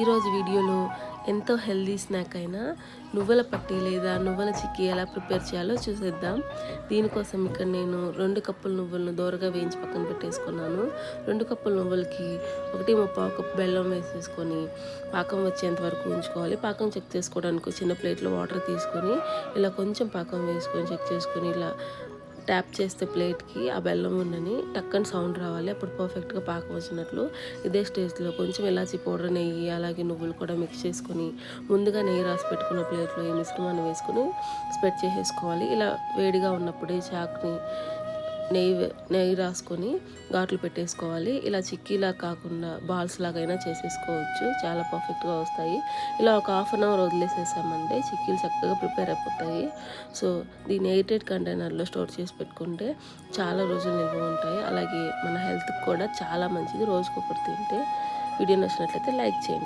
ఈరోజు వీడియోలో ఎంతో హెల్దీ స్నాక్ అయినా నువ్వుల పట్టి లేదా నువ్వుల చిక్కీ ఎలా ప్రిపేర్ చేయాలో చూసేద్దాం. దీనికోసం ఇక్కడ నేను రెండు కప్పుల నువ్వులను దోరగా వేయించి పక్కన పెట్టేసుకున్నాను. రెండు కప్పుల నువ్వులకి ఒకటి ముప్పావు కప్పు బెల్లం వేసేసుకొని పాకం వచ్చేంత వరకు ఉంచుకోవాలి. పాకం చెక్ చేసుకోవడానికి చిన్న ప్లేట్లో వాటర్ తీసుకొని ఇలా కొంచెం పాకం వేసుకొని చెక్ చేసుకొని ఇలా ట్యాప్ చేస్తే ప్లేట్కి ఆ బెల్లం ఉండని టక్కని సౌండ్ రావాలి. అప్పుడు పర్ఫెక్ట్గా పాకం వచ్చినట్లు ఇదే స్టేజ్లో కొంచెం ఇలాచి పౌడర్ నెయ్యి అలాగే నువ్వులు కూడా మిక్స్ చేసుకొని ముందుగా నెయ్యి రాసి పెట్టుకున్న ప్లేట్లో ఈ మిశ్రమాన్ని వేసుకొని స్ప్రెడ్ చేసేసుకోవాలి. ఇలా వేడిగా ఉన్నప్పుడే చాక్ని నెయ్యి నెయ్యి రాసుకొని ఘాట్లు పెట్టేసుకోవాలి. ఇలా చిక్కీలా కాకుండా బాల్స్ లాగైనా చేసేసుకోవచ్చు. చాలా పర్ఫెక్ట్గా వస్తాయి. ఇలా ఒక హాఫ్ అన్ అవర్ వదిలేసేసామంటే చిక్కీలు చక్కగా ప్రిపేర్ అయిపోతాయి. సో దీన్ని ఎయిటెడ్ కంటైనర్లో స్టోర్ చేసి పెట్టుకుంటే చాలా రోజులు నిల్వ ఉంటాయి. అలాగే మన హెల్త్కి కూడా చాలా మంచిది. రోజుకొకటి తింటే వీడియో నచ్చినట్లయితే లైక్ చేయండి.